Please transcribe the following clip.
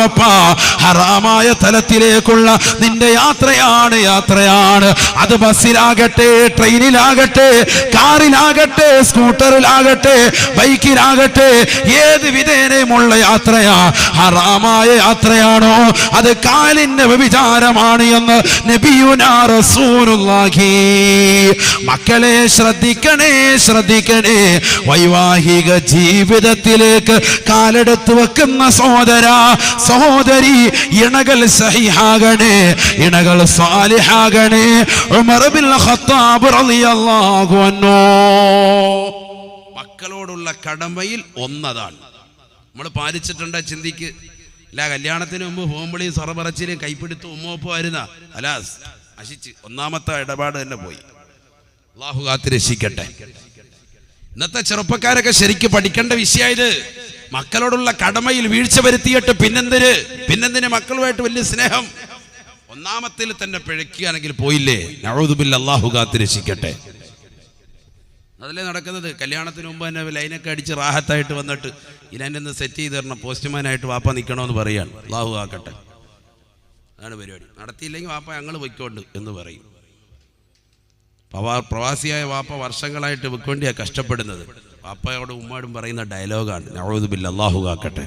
വപ്പ ഹറാമായ തലത്തിലേക്കുള്ള നിന്റെ യാത്രയാണ് യാത്രയാണ്. അത് ബസ്സിലാകട്ടെ ട്രെയിനിലാകട്ടെ കാറിലാകട്ടെ സ്കൂട്ടറിലാകട്ടെ ബൈക്കിലാകട്ടെ ഏത് വിധേനയുമുള്ള യാത്രയാ ഹറാമായ യാത്രയാണോ? അത് കാലിന്റെ വ്യഭിചാരമാണ് എന്ന് നബിയുനാ റസൂലുള്ളാഹി. മക്കളെ ശ്രദ്ധിക്കണേ ശ്രദ്ധിക്കണേ. വൈവാഹിക ജീവിതത്തിലേക്ക് കാലെടുത്ത് വെക്കുന്ന സഹോദര സഹോദരി ഇണകൾ സഹിഹാകണേ ഇണകൾ സാലിഹാകണേ. ഉമർ ബിൻ ഖത്താബ് റളിയല്ലാഹു അൻഹു. മക്കളോടുള്ള കടമയിൽ ഒന്നതാണ്. നമ്മൾ പാലിച്ചിട്ടുണ്ട് ചിന്തിക്ക്? അല്ല കല്യാണത്തിന് മുമ്പ് പോകുമ്പോഴേയും സൊറപറച്ചിലും കൈപ്പിടുത്ത് ഉമ്മോപ്പോ ആയിരുന്ന. അലാസ് നശിച്ച്. ഒന്നാമത്തെ ഇടപാട് തന്നെ പോയി. അള്ളാഹു കാത്തിരക്ഷിക്കട്ടെ. ഇന്നത്തെ ചെറുപ്പക്കാരൊക്കെ ശരിക്ക് പഠിക്കേണ്ട വിഷയം മക്കളോടുള്ള കടമയിൽ വീഴ്ച വരുത്തിയിട്ട് പിന്നെന്തിന്? പിന്നെന്തിന് മക്കളുമായിട്ട് വലിയ സ്നേഹം? ഒന്നാമത്തിൽ തന്നെ പിഴയ്ക്കുകയാണെങ്കിൽ പോയില്ലേ? നഴുതുബിൽ അള്ളാഹു കാത്തിരക്ഷിക്കട്ടെ. രക്ഷിക്കട്ടെ അതിലേ നടക്കുന്നത്? കല്യാണത്തിന് മുമ്പ് തന്നെ ലൈനൊക്കെ അടിച്ച് റാഹത്തായിട്ട് വന്നിട്ട് ഒന്ന് സെറ്റ് ചെയ്ത് തരണം. പോസ്റ്റ്മാനായിട്ട് വാപ്പ നിൽക്കണമെന്ന് പറയാണ്. അള്ളാഹു ആക്കട്ടെ. അതാണ് പരിപാടി. നടത്തിയില്ലെങ്കിൽ വാപ്പ ഞങ്ങൾ പൊയ്ക്കോണ്ട് എന്ന് പറയും. പ്രവാസിയായ വാപ്പ വർഷങ്ങളായിട്ട് വെക്കേണ്ടിയാണ് കഷ്ടപ്പെടുന്നത്. വാപ്പയോട് ഉമ്മാടും പറയുന്ന ഡയലോഗാണ് നവതുബില്ല അള്ളാഹു ആക്കട്ടെ